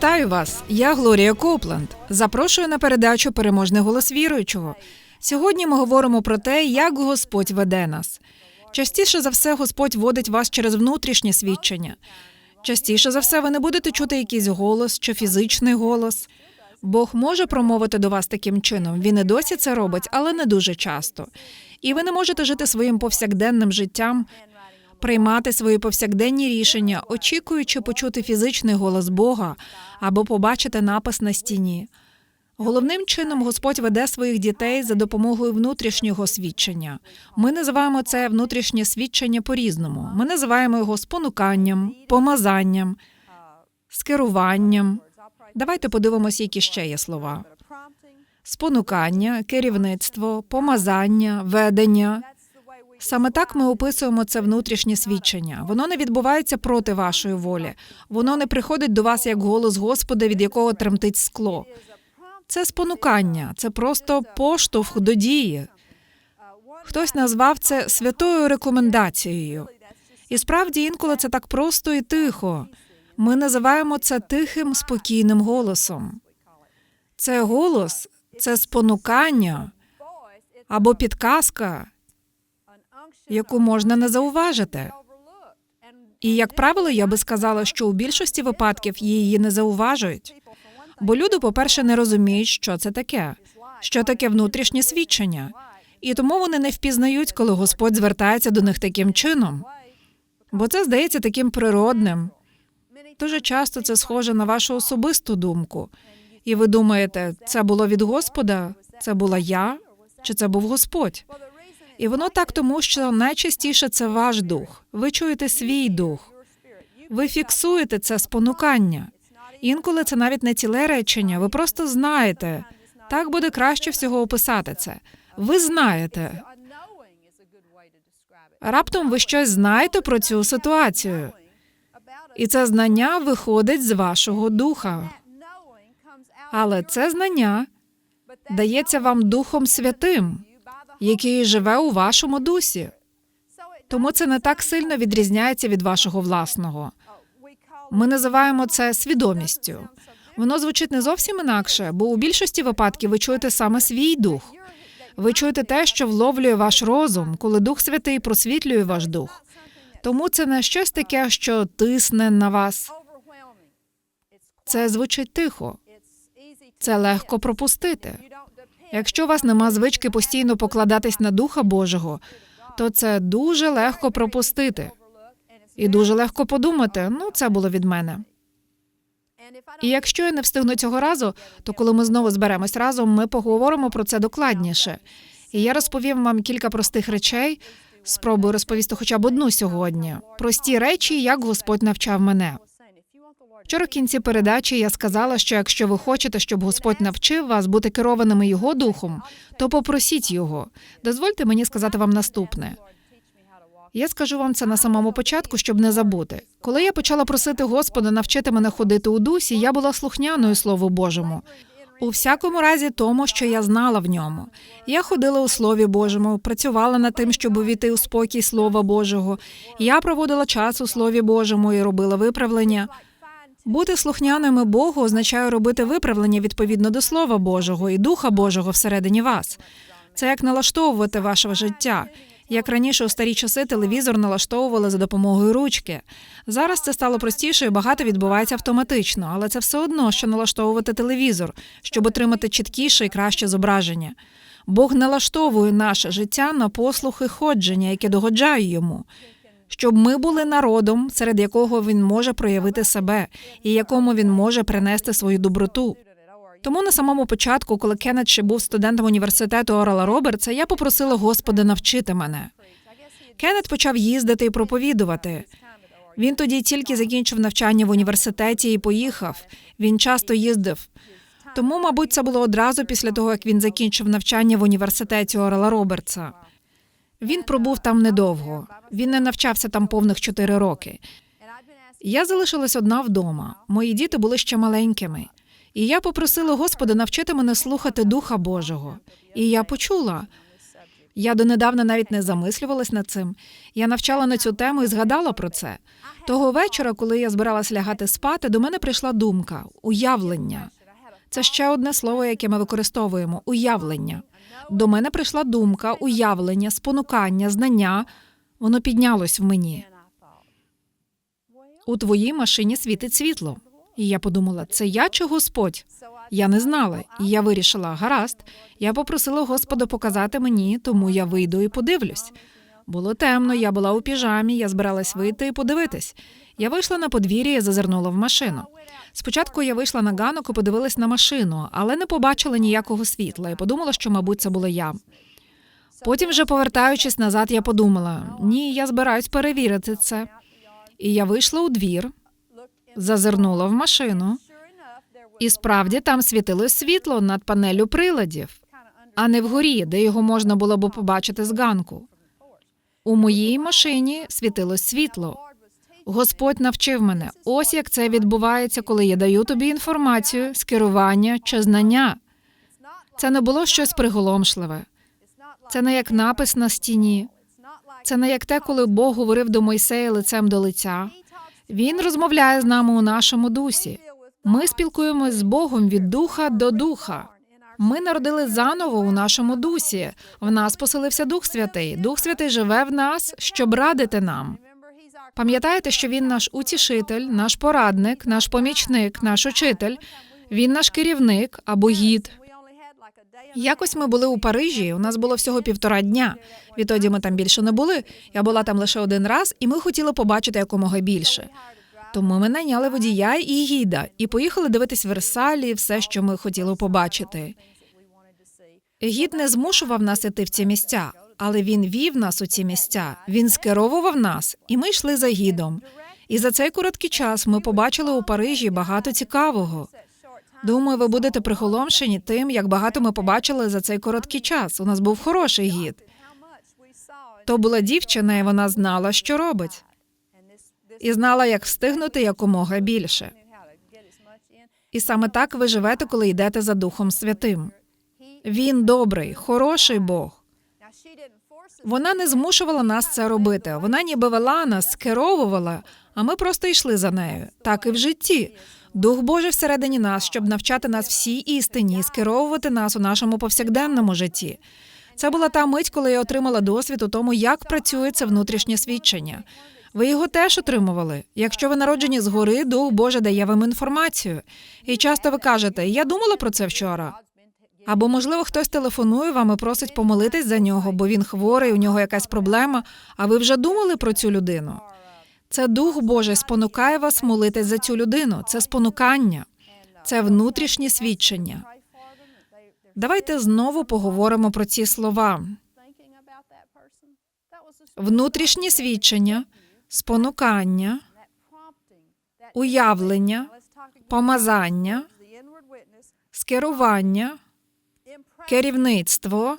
Вітаю вас! Я Глорія Копланд. Запрошую на передачу Переможний голос віруючого. Сьогодні ми говоримо про те, як Господь веде нас. Частіше за все, Господь водить вас через внутрішнє свідчення. Частіше за все, ви не будете чути якийсь голос чи фізичний голос. Бог може промовити до вас таким чином. Він і досі це робить, але не дуже часто. І ви не можете жити своїм повсякденним життям, приймати свої повсякденні рішення, очікуючи почути фізичний голос Бога або побачити напис на стіні. Головним чином Господь веде своїх дітей за допомогою внутрішнього свідчення. Ми називаємо це внутрішнє свідчення по-різному. Ми називаємо його спонуканням, помазанням, скеруванням. Давайте подивимося, які ще є слова: спонукання, керівництво, помазання, ведення. Саме так ми описуємо це внутрішнє свідчення. Воно не відбувається проти вашої волі. Воно не приходить до вас як голос Господа, від якого тремтить скло. Це спонукання, це просто поштовх до дії. Хтось назвав це святою рекомендацією. І справді інколи це так просто і тихо. Ми називаємо це тихим, спокійним голосом. Це голос, це спонукання або підказка, яку можна не зауважити. І, як правило, я би сказала, що у більшості випадків її не зауважують. Бо люди, по-перше, не розуміють, що це таке, що таке внутрішнє свідчення, і тому вони не впізнають, коли Господь звертається до них таким чином. Бо це здається таким природним. Дуже часто це схоже на вашу особисту думку. І ви думаєте, це було від Господа, це була я, чи це був Господь? І воно так, тому що найчастіше це ваш дух. Ви чуєте свій дух. Ви фіксуєте це спонукання. Інколи це навіть не ціле речення. Ви просто знаєте. Так буде краще всього описати це. Ви знаєте. Раптом ви щось знаєте про цю ситуацію, і це знання виходить з вашого духа. Але це знання дається вам Духом Святим, який живе у вашому дусі. Тому це не так сильно відрізняється від вашого власного. Ми називаємо це свідомістю. Воно звучить не зовсім інакше, бо у більшості випадків ви чуєте саме свій дух. Ви чуєте те, що вловлює ваш розум, коли Дух Святий просвітлює ваш дух. Тому це не щось таке, що тисне на вас. Це звучить тихо. Це легко пропустити. Якщо у вас нема звички постійно покладатись на Духа Божого, то це дуже легко пропустити. І дуже легко подумати, ну це було від мене. І якщо я не встигну цього разу, то коли ми знову зберемось разом, ми поговоримо про це докладніше. І я розповім вам кілька простих речей. Спробую розповісти хоча б одну сьогодні. Прості речі, як Господь навчав мене. Вчора в кінці передачі я сказала, що якщо ви хочете, щоб Господь навчив вас бути керованими його духом, то попросіть його. Дозвольте мені сказати вам наступне: Я скажу вам це на самому початку, щоб не забути. Коли я почала просити Господа навчити мене ходити у дусі, я була слухняною Слову Божому. У всякому разі, тому, що я знала в ньому. Я ходила у Слові Божому, працювала над тим, щоб увійти у спокій Слова Божого. Я проводила час у Слові Божому і робила виправлення. Бути слухняними Богу означає робити виправлення відповідно до Слова Божого і Духа Божого всередині вас. Це як налаштовувати ваше життя. Як раніше у старі часи телевізор налаштовували за допомогою ручки. Зараз це стало простіше і багато відбувається автоматично, але це все одно, що налаштовувати телевізор, щоб отримати чіткіше і краще зображення. Бог налаштовує наше життя на послух і ходження, яке догоджає йому, щоб ми були народом, серед якого він може проявити себе і якому він може принести свою доброту. Тому на самому початку, коли Кеннет ще був студентом університету Орала Робертса, я попросила Господа навчити мене. Кеннет почав їздити і проповідувати. Він тоді тільки закінчив навчання в університеті і поїхав. Він часто їздив. Тому, мабуть, це було одразу після того, як він закінчив навчання в університеті Орала Робертса. Він пробув там недовго. Він не навчався там повних чотири роки. Я залишилась одна вдома. Мої діти були ще маленькими. І я попросила Господа навчити мене слухати Духа Божого. І я почула. Я донедавна навіть не замислювалась над цим. Я навчала на цю тему і згадала про це. Того вечора, коли я збиралась лягати спати, до мене прийшла думка уявлення. Це ще одне слово, яке ми використовуємо уявлення. До мене прийшла думка, уявлення, спонукання, знання. Воно піднялось в мені. У твоїй машині світить світло. І я подумала, це я чи Господь? Я не знала, і я вирішила, гаразд. Я попросила Господа показати мені, тому я вийду і подивлюсь. Було темно, я була у піжамі, я збиралась вийти і подивитись. Я вийшла на подвір'я і зазирнула в машину. Спочатку я вийшла на ганок і подивилась на машину, але не побачила ніякого світла і подумала, що, мабуть, це була я. Потім, вже повертаючись назад, я подумала: ні, я збираюсь перевірити це. І я вийшла у двір, зазирнула в машину, і справді там світилось світло над панелю приладів, а не вгорі, де його можна було б побачити з ганку. У моїй машині світилось світло. Господь навчив мене. Ось як це відбувається, коли я даю тобі інформацію, скерування чи знання. Це не було щось приголомшливе. Це не як напис на стіні. Це не як те, коли Бог говорив до Мойсея лицем до лиця. Він розмовляє з нами у нашому дусі. Ми спілкуємось з Богом від духа до духа. Ми народили заново у нашому дусі. В нас поселився Дух Святий. Дух Святий живе в нас, щоб радити нам. Пам'ятаєте, що він наш утішитель, наш порадник, наш помічник, наш учитель. Він наш керівник або гід. Якось ми були у Парижі. У нас було всього півтора дня. Відтоді ми там більше не були. Я була там лише один раз, і ми хотіли побачити якомога більше. Тому ми найняли водія і гіда і поїхали дивитись Версалі, все, що ми хотіли побачити. Гід не змушував нас іти в ці місця, але він вів нас у ці місця. Він скеровував нас, і ми йшли за гідом. І за цей короткий час ми побачили у Парижі багато цікавого. Думаю, ви будете приголомшені тим, як багато ми побачили за цей короткий час. У нас був хороший гід. То була дівчина, і вона знала, що робить, і знала, як встигнути якомога більше. І саме так ви живете, коли йдете за Духом Святим. Він добрий, хороший Бог. Вона не змушувала нас це робити. Вона ніби вела нас, скеровувала, а ми просто йшли за нею. Так і в житті. Дух Божий всередині нас, щоб навчати нас всій істині скеровувати нас у нашому повсякденному житті. Це була та мить, коли я отримала досвід у тому, як працює це внутрішнє свідчення. Ви його теж отримували. Якщо ви народжені згори, Дух Божий дає вам інформацію. І часто ви кажете, я думала про це вчора. Або, можливо, хтось телефонує вам і просить помолитись за нього, бо він хворий, у нього якась проблема. А ви вже думали про цю людину? Це Дух Божий спонукає вас молитись за цю людину. Це спонукання, це внутрішнє свідчення. Давайте знову поговоримо про ці слова. Внутрішнє свідчення, спонукання, уявлення, помазання, скерування, керівництво,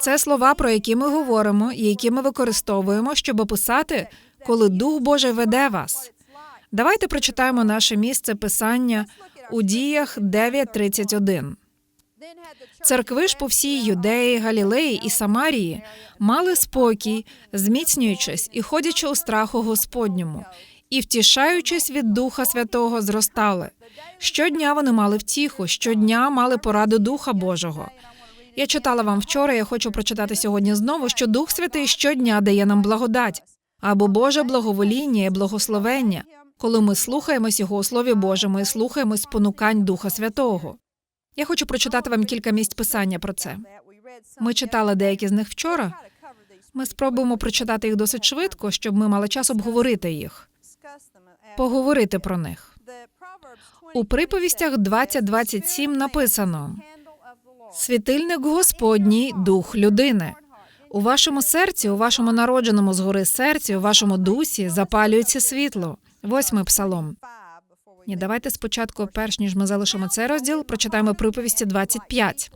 Це слова, про які ми говоримо і які ми використовуємо, щоб описати, коли Дух Божий веде вас. Давайте прочитаємо наше місце писання у діях 9.31. Церкви ж по всій Юдеї, Галілеї і Самарії мали спокій, зміцнюючись і ходячи у страху Господньому, і втішаючись від Духа Святого, зростали. Щодня вони мали втіху, щодня мали пораду Духа Божого. Я читала вам вчора, я хочу прочитати сьогодні знову, що Дух Святий щодня дає нам благодать або Боже благовоління і благословення, коли ми слухаємось Його у Слові Божому і слухаємось спонукань Духа Святого. Я хочу прочитати вам кілька місць писання про це. Ми читали деякі з них вчора. Ми спробуємо прочитати їх досить швидко, щоб ми мали час обговорити їх, поговорити про них. У приповістях 20.27 написано Світильник Господній дух людини. У вашому серці, у вашому народженому згори серці, у вашому дусі запалюється світло. Восьмий псалом. Ні, давайте спочатку, перш ніж ми залишимо цей розділ, прочитаємо приповісті 25.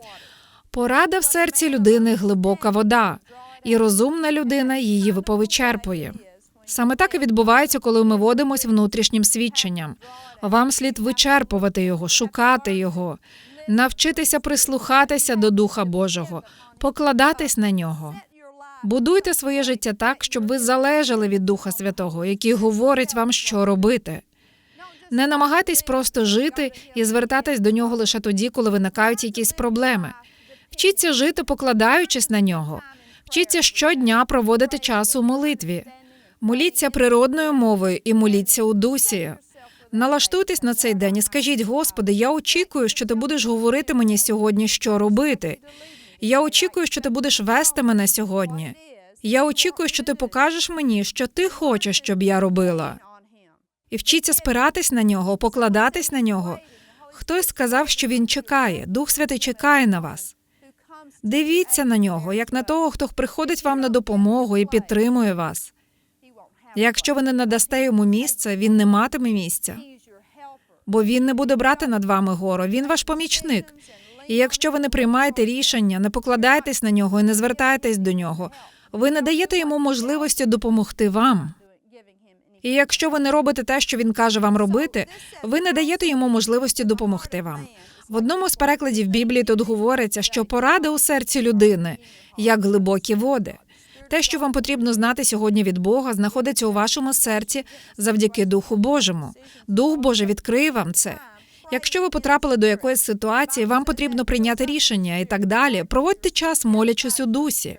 Порада в серці людини глибока вода, і розумна людина її виповичерпує. Саме так і відбувається, коли ми водимось внутрішнім свідченням. Вам слід вичерпувати його, шукати його, навчитися прислухатися до Духа Божого, покладатись на нього. Будуйте своє життя так, щоб ви залежали від Духа Святого, який говорить вам, що робити. Не намагайтесь просто жити і звертатись до нього лише тоді, коли виникають якісь проблеми. Вчіться жити, покладаючись на нього. Вчіться щодня проводити час у молитві. Моліться природною мовою і моліться у дусі. Налаштуйтесь на цей день і скажіть, Господи, я очікую, що ти будеш говорити мені сьогодні, що робити. Я очікую, що ти будеш вести мене сьогодні. Я очікую, що ти покажеш мені, що ти хочеш, щоб я робила. І вчіться спиратись на нього, покладатись на нього. Хтось сказав, що він чекає. Дух Святий чекає на вас. Дивіться на нього, як на того, хто приходить вам на допомогу і підтримує вас. Якщо ви не надасте йому місце, він не матиме місця, бо він не буде брати над вами гору. Він ваш помічник. І якщо ви не приймаєте рішення, не покладаєтесь на нього і не звертаєтесь до нього, ви не даєте йому можливості допомогти вам. І якщо ви не робите те, що він каже вам робити, ви не даєте йому можливості допомогти вам. В одному з перекладів Біблії тут говориться, що порада у серці людини як глибокі води. Те, що вам потрібно знати сьогодні від Бога, знаходиться у вашому серці завдяки Духу Божому. Дух Божий відкриє вам це. Якщо ви потрапили до якоїсь ситуації, вам потрібно прийняти рішення і так далі. Проводьте час, молячись у дусі.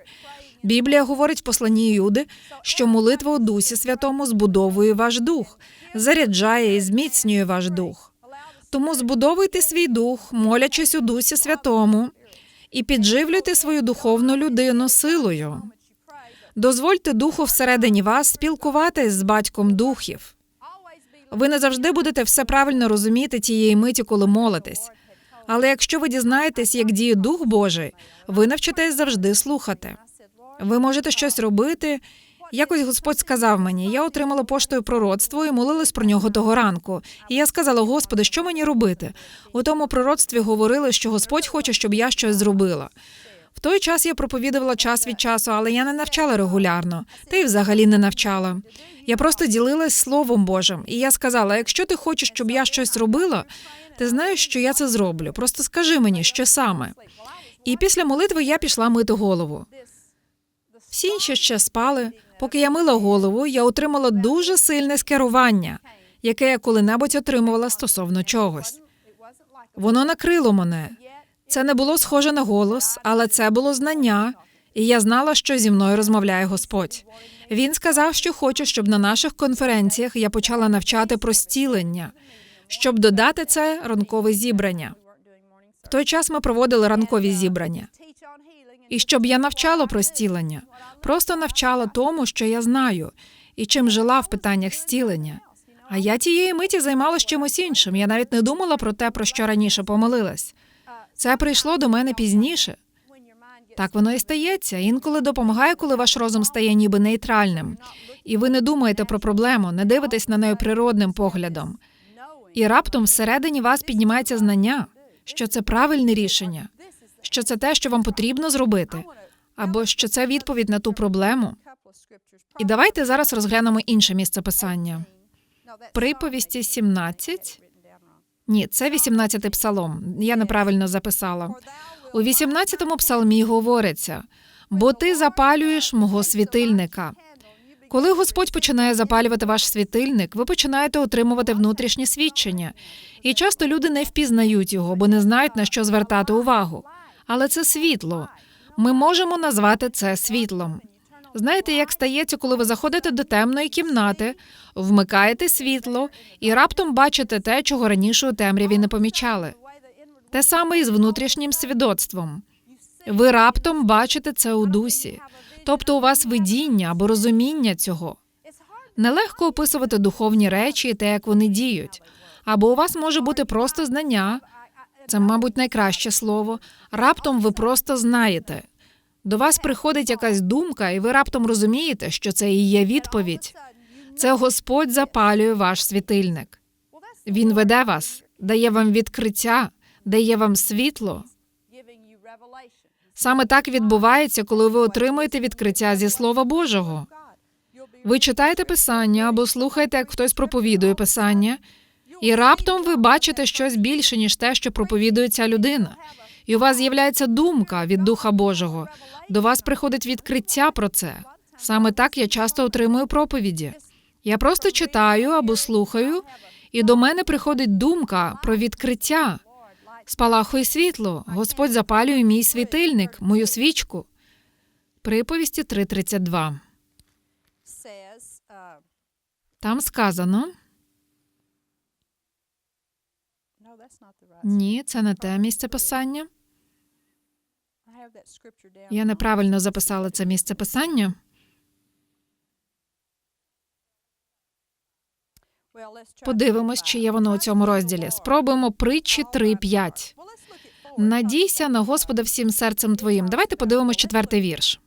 Біблія говорить в посланні Юди, що молитва у дусі святому збудовує ваш дух, заряджає і зміцнює ваш дух. Тому збудовуйте свій дух, молячись у дусі святому, і підживлюйте свою духовну людину силою. Дозвольте духу всередині вас спілкуватись з батьком духів. Ви не завжди будете все правильно розуміти тієї миті, коли молитесь. Але якщо ви дізнаєтесь, як діє Дух Божий, ви навчитесь завжди слухати. Ви можете щось робити. Якось Господь сказав мені, я отримала поштою пророцтво і молилась про нього того ранку. І я сказала: Господи, що мені робити? У тому пророцтві говорили, що Господь хоче, щоб я щось зробила. В той час я проповідувала час від часу, але я не навчала регулярно, та й взагалі не навчала. Я просто ділилась Словом Божим, і я сказала: якщо ти хочеш, щоб я щось робила, ти знаєш, що я це зроблю. Просто скажи мені, що саме. І після молитви я пішла мити голову. Всі інші ще спали. Поки я мила голову, я отримала дуже сильне скерування, яке я коли-небудь отримувала стосовно чогось. Воно накрило мене. Це не було схоже на голос, але це було знання, і я знала, що зі мною розмовляє Господь. Він сказав, що хоче, щоб на наших конференціях я почала навчати про стілення, щоб додати це ранкове зібрання. В той час ми проводили ранкові зібрання. І щоб я навчала про стілення, просто навчала тому, що я знаю, і чим жила в питаннях стілення. А я тієї миті займалася чимось іншим. Я навіть не думала про те, про що раніше помилилась. Це прийшло до мене пізніше. Так воно і стається. Інколи допомагає, коли ваш розум стає ніби нейтральним, і ви не думаєте про проблему, не дивитесь на неї природним поглядом. І раптом всередині вас піднімається знання, що це правильне рішення, що це те, що вам потрібно зробити, або що це відповідь на ту проблему. І давайте зараз розглянемо інше місце писання. Приповісті 17. Ні, це 18-й псалом. Я неправильно записала. У 18-му псалмі говориться: бо ти запалюєш мого світильника. Коли Господь починає запалювати ваш світильник, ви починаєте отримувати внутрішнє свідчення. І часто люди не впізнають його, бо не знають на що звертати увагу. Але це світло. Ми можемо назвати це світлом. Знаєте, як стається, коли ви заходите до темної кімнати, вмикаєте світло і раптом бачите те, чого раніше у темряві не помічали. Те саме і з внутрішнім свідоцтвом. Ви раптом бачите це у дусі, тобто у вас видіння або розуміння цього. Нелегко описувати духовні речі і те, як вони діють. Або у вас може бути просто знання, це, мабуть, найкраще слово. Раптом ви просто знаєте. До вас приходить якась думка, і ви раптом розумієте, що це і є відповідь. Це Господь запалює ваш світильник. Він веде вас, дає вам відкриття, дає вам світло. Саме так відбувається, коли ви отримуєте відкриття зі Слова Божого. Ви читаєте писання або слухаєте, як хтось проповідує писання, і раптом ви бачите щось більше, ніж те, що проповідує ця людина. І у вас з'являється думка від Духа Божого. До вас приходить відкриття про це. Саме так я часто отримую проповіді. Я просто читаю або слухаю, і до мене приходить думка про відкриття. Спалахує світло. Господь запалює мій світильник, мою свічку. Приповісті 3.32. Там сказано: ні, це не те місце писання. Я неправильно записала це місце писання. Подивимось, чи є воно у цьому розділі. Спробуємо притчі 3.5. Надійся на Господа всім серцем твоїм. Давайте подивимось четвертий вірш.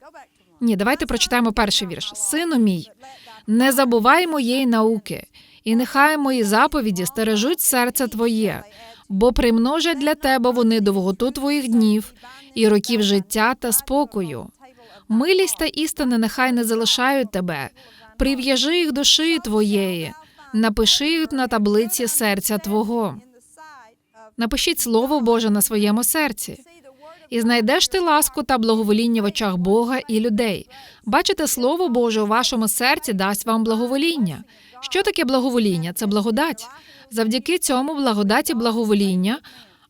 Ні, давайте прочитаємо перший вірш. Сину мій, не забувай моєї науки, і нехай мої заповіді стережуть серце твоє, бо примножать для тебе вони довготу твоїх днів і років життя та спокою. Милість та істина нехай не залишають тебе, прив'яжи їх до шиї твоєї, напиши їх на таблиці серця твого. Напишіть слово Боже на своєму серці. І знайдеш ти ласку та благовоління в очах Бога і людей. Бачите, слово Боже у вашому серці дасть вам благовоління. Що таке благовоління? Це благодать. Завдяки цьому благодаті благовоління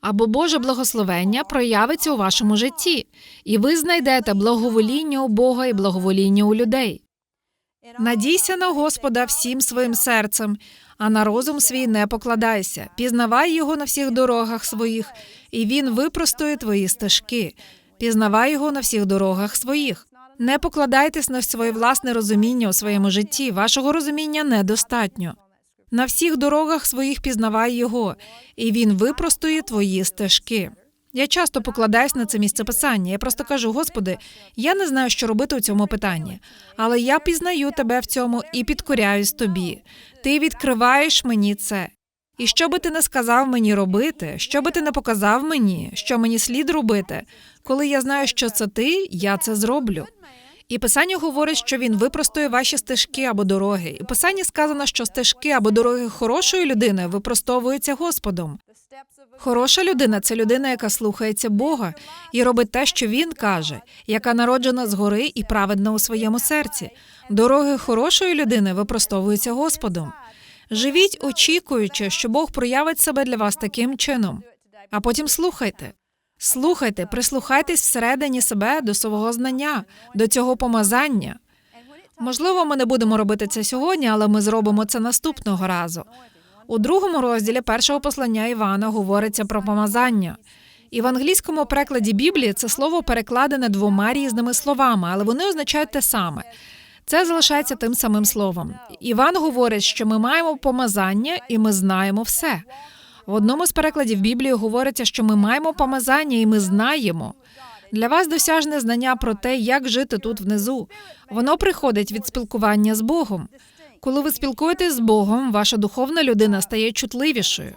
або Боже благословення проявиться у вашому житті, і ви знайдете благовоління у Бога і благовоління у людей. Надійся на Господа всім своїм серцем, а на розум свій не покладайся. Пізнавай його на всіх дорогах своїх, і він випростує твої стежки. Пізнавай його на всіх дорогах своїх. Не покладайтесь на своє власне розуміння у своєму житті. Вашого розуміння недостатньо. На всіх дорогах своїх пізнавай його, і він випростує твої стежки. Я часто покладаюсь на це місце писання. Я просто кажу, Господи, я не знаю, що робити у цьому питанні, але я пізнаю тебе в цьому і підкоряюсь тобі. Ти відкриваєш мені це. І що би ти не сказав мені робити, що би ти не показав мені, що мені слід робити, коли я знаю, що це ти, я це зроблю. І писання говорить, що він випростує ваші стежки або дороги. І в писанні сказано, що стежки або дороги хорошої людини випростовуються Господом. Хороша людина це людина, яка слухається Бога і робить те, що він каже, яка народжена згори і праведна у своєму серці. Дороги хорошої людини випростовуються Господом. Живіть, очікуючи, що Бог проявить себе для вас таким чином. А потім слухайте. Слухайте, прислухайтесь всередині себе до свого знання, до цього помазання. Можливо, ми не будемо робити це сьогодні, але ми зробимо це наступного разу. У другому розділі першого послання Івана говориться про помазання. І в англійському перекладі Біблії це слово перекладене двома різними словами, але вони означають те саме. Це залишається тим самим словом. Іван говорить, що ми маємо помазання і ми знаємо все. В одному з перекладів Біблії говориться, що ми маємо помазання і ми знаємо. Для вас досяжне знання про те, як жити тут внизу. Воно приходить від спілкування з Богом. Коли ви спілкуєтесь з Богом, ваша духовна людина стає чутливішою,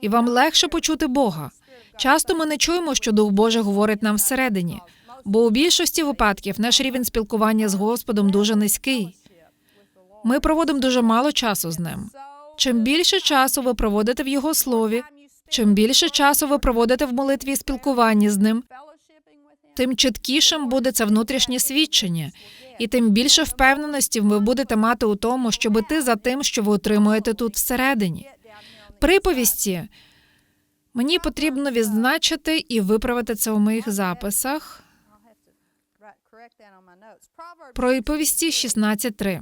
і вам легше почути Бога. Часто ми не чуємо, що Дух Божий говорить нам всередині, бо у більшості випадків наш рівень спілкування з Господом дуже низький. Ми проводимо дуже мало часу з ним. Чим більше часу ви проводите в Його слові, чим більше часу ви проводите в молитві і спілкуванні з ним, тим чіткішим буде це внутрішнє свідчення, і тим більше впевненості ви будете мати у тому, щоб іти за тим, що ви отримуєте тут всередині. Приповісті мені потрібно відзначити і виправити це у моїх записах. Приповісті 16.3.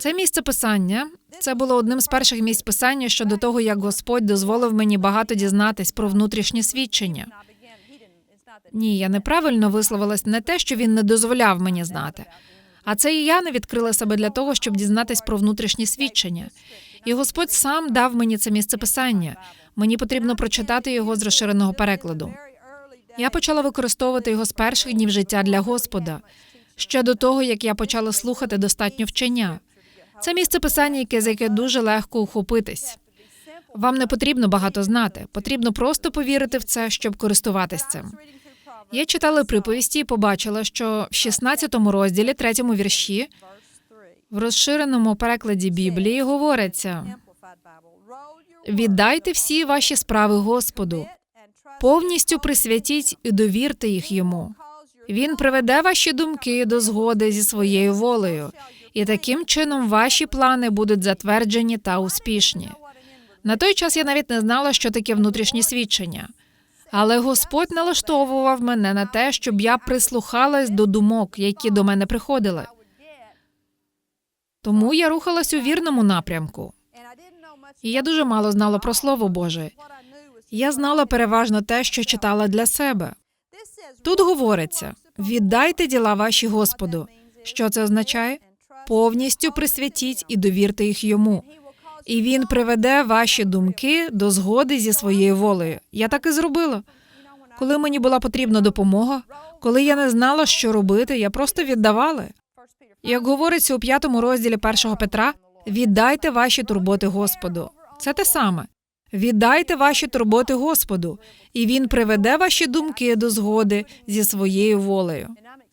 Це місце писання. Це було одним з перших місць писання щодо того, як Господь дозволив мені багато дізнатись про внутрішнє свідчення. Ні, я неправильно висловилась не те, що він не дозволяв мені знати, а це і я не відкрила себе для того, щоб дізнатись про внутрішнє свідчення. І Господь сам дав мені це місце писання. Мені потрібно прочитати його з розширеного перекладу. Я почала використовувати його з перших днів життя для Господа, ще до того, як я почала слухати достатньо вчення. Це місце писання, яке за яке дуже легко ухопитись. Вам не потрібно багато знати, потрібно просто повірити в це, щоб користуватись цим. Я читала приповісті і побачила, що в 16 розділі, третьому вірші, в розширеному перекладі Біблії говориться: віддайте всі ваші справи Господу, повністю присвятіть і довірте їх йому. Він приведе ваші думки до згоди зі своєю волею, і таким чином ваші плани будуть затверджені та успішні. На той час я навіть не знала, що таке внутрішнє свідчення. Але Господь налаштовував мене на те, щоб я прислухалась до думок, які до мене приходили. Тому я рухалась у вірному напрямку. І я дуже мало знала про Слово Боже. Я знала переважно те, що читала для себе. Тут говориться: віддайте діла ваші Господу. Що це означає? Повністю присвятіть і довірте їх йому. І він приведе ваші думки до згоди зі своєю волею. Я так і зробила. Коли мені була потрібна допомога, коли я не знала, що робити, я просто віддавала. Як говориться у п'ятому розділі першого Петра, віддайте ваші турботи Господу. Це те саме. Віддайте ваші турботи Господу, і він приведе ваші думки до згоди зі своєю волею.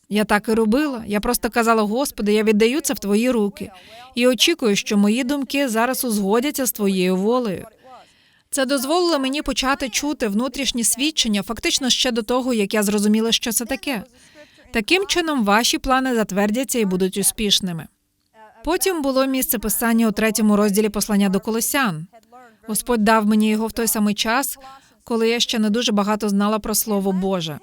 Я так і робила. Я просто казала, Господи, я віддаю це в твої руки і очікую, що мої думки зараз узгодяться з твоєю волею. Це дозволило мені почати чути внутрішні свідчення, фактично ще до того, як я зрозуміла, що це таке. Таким чином, ваші плани затвердяться і будуть успішними. Потім було місце писання у третьому розділі послання до Колосян. Господь дав мені його в той самий час, коли я ще не дуже багато знала про Слово Боже.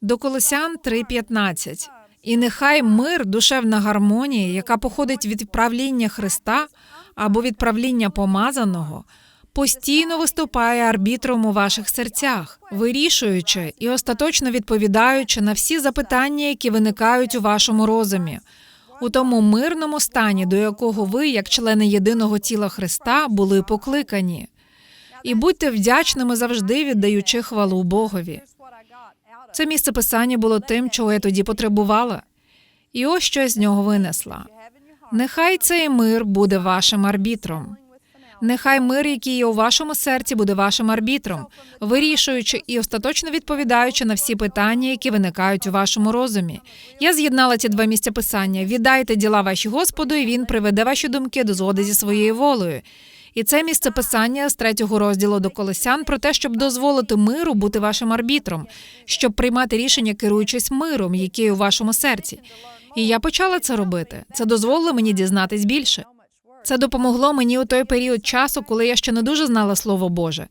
До Колосян 3.15. І нехай мир, душевна гармонія, яка походить від правління Христа або від правління помазаного, постійно виступає арбітром у ваших серцях, вирішуючи і остаточно відповідаючи на всі запитання, які виникають у вашому розумі, у тому мирному стані, до якого ви, як члени єдиного тіла Христа, були покликані. І будьте вдячними завжди, віддаючи хвалу Богові. Це місце писання було тим, чого я тоді потребувала. І ось що я з нього винесла. Нехай цей мир буде вашим арбітром. Нехай мир, який є у вашому серці, буде вашим арбітром, вирішуючи і остаточно відповідаючи на всі питання, які виникають у вашому розумі. Я з'єднала ці два місця писання: віддайте діла ваші Господу, і він приведе ваші думки до згоди зі своєю волею. І це місце писання з третього розділу до Колосян про те, щоб дозволити миру бути вашим арбітром, щоб приймати рішення, керуючись миром, який у вашому серці. І я почала це робити. Це дозволило мені дізнатись більше. Це допомогло мені у той період часу, коли я ще не дуже знала Слово Боже.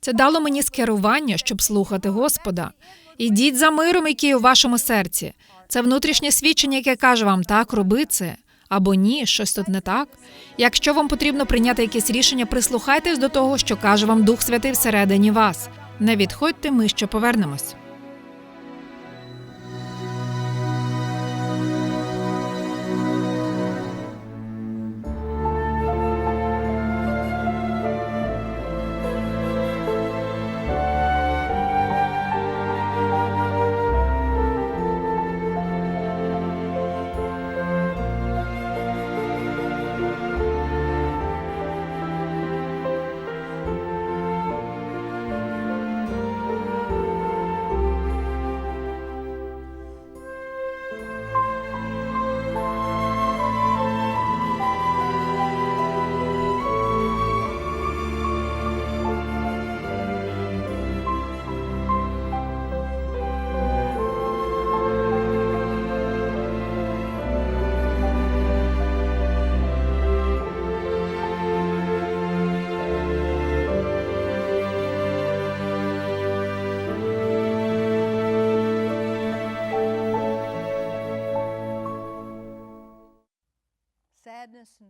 Це дало мені скерування, щоб слухати Господа. Ідіть за миром, який у вашому серці. Це внутрішнє свідчення, яке каже вам так, роби це. Або ні, щось тут не так. Якщо вам потрібно прийняти якесь рішення, прислухайтесь до того, що каже вам Дух Святий всередині вас. Не відходьте, ми ще повернемось.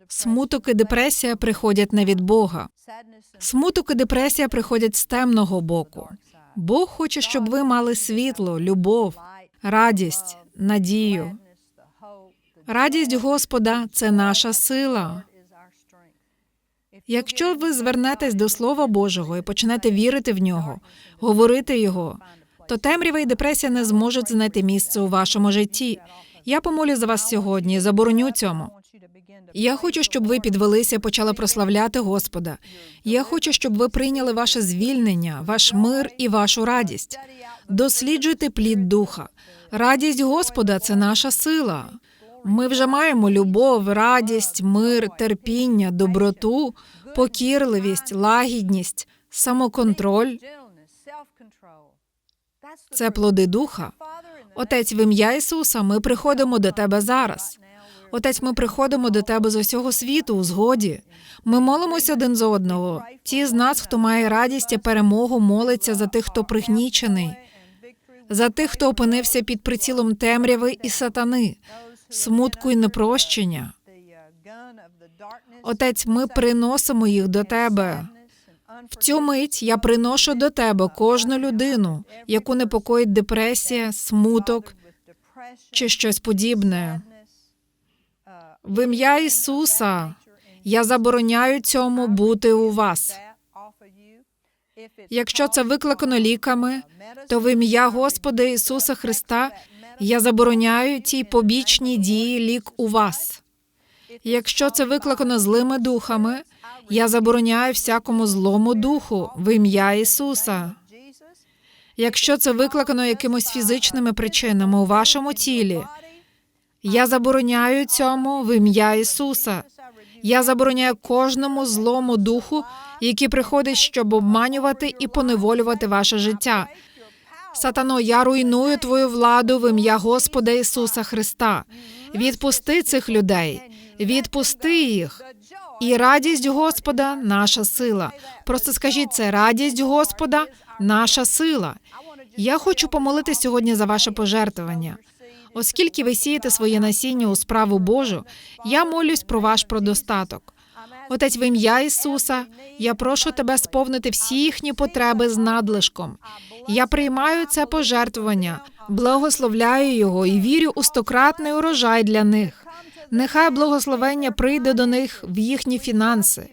Смуток і депресія приходять не від Бога. Смуток і депресія приходять з темного боку. Бог хоче, щоб ви мали світло, любов, радість, надію. Радість Господа це наша сила. Якщо ви звернетесь до Слова Божого і почнете вірити в нього, говорити його, то темрява і депресія не зможуть знайти місце у вашому житті. Я помолю за вас сьогодні, забороню цьому. Я хочу, щоб ви підвелися почали прославляти Господа. Я хочу, щоб ви прийняли ваше звільнення, ваш мир і вашу радість. Досліджуйте плід духа. Радість Господа це наша сила. Ми вже маємо любов, радість, мир, терпіння, доброту, покірливість, лагідність, самоконтроль. Це плоди духа. Отець, в ім'я Ісуса, ми приходимо до Тебе зараз. Отець, ми приходимо до Тебе з усього світу у згоді. Ми молимося один за одного. Ті з нас, хто має радість і перемогу, моляться за тих, хто пригнічений, за тих, хто опинився під прицілом темряви і сатани, смутку і непрощення. Отець, ми приносимо їх до Тебе. В цю мить я приношу до Тебе кожну людину, яку непокоїть депресія, смуток чи щось подібне. В ім'я Ісуса я забороняю цьому бути у вас. Якщо це викликано ліками, то в ім'я Господа Ісуса Христа я забороняю тій побічній дії лік у вас. Якщо це викликано злими духами, я забороняю всякому злому духу в ім'я Ісуса. Якщо це викликано якимось фізичними причинами у вашому тілі, я забороняю цьому в ім'я Ісуса. Я забороняю кожному злому духу, який приходить, щоб обманювати і поневолювати ваше життя. Сатано, я руйную твою владу в ім'я Господа Ісуса Христа. Відпусти цих людей, відпусти їх. І радість Господа наша сила. Просто скажіть це радість Господа, наша сила. Я хочу помолити сьогодні за ваше пожертвування. Оскільки ви сієте своє насіння у справу Божу, я молюсь про ваш продостаток. Отець, в ім'я Ісуса, я прошу тебе сповнити всі їхні потреби з надлишком. Я приймаю це пожертвування, благословляю його і вірю у стократний урожай для них. Нехай благословення прийде до них в їхні фінанси.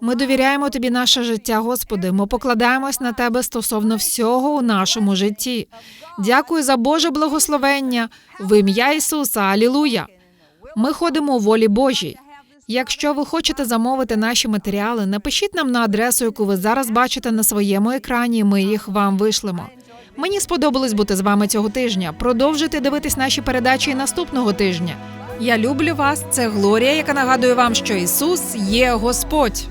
Ми довіряємо тобі наше життя, Господи. Ми покладаємось на тебе стосовно всього у нашому житті. Дякую за Боже благословення в ім'я Ісуса. Алілуя! Ми ходимо у волі Божій. Якщо ви хочете замовити наші матеріали, напишіть нам на адресу, яку ви зараз бачите на своєму екрані. Ми їх вам вишлемо. Мені сподобалось бути з вами цього тижня. Продовжуйте дивитись наші передачі і наступного тижня. Я люблю вас. Це Глорія, яка нагадує вам, що Ісус є Господь.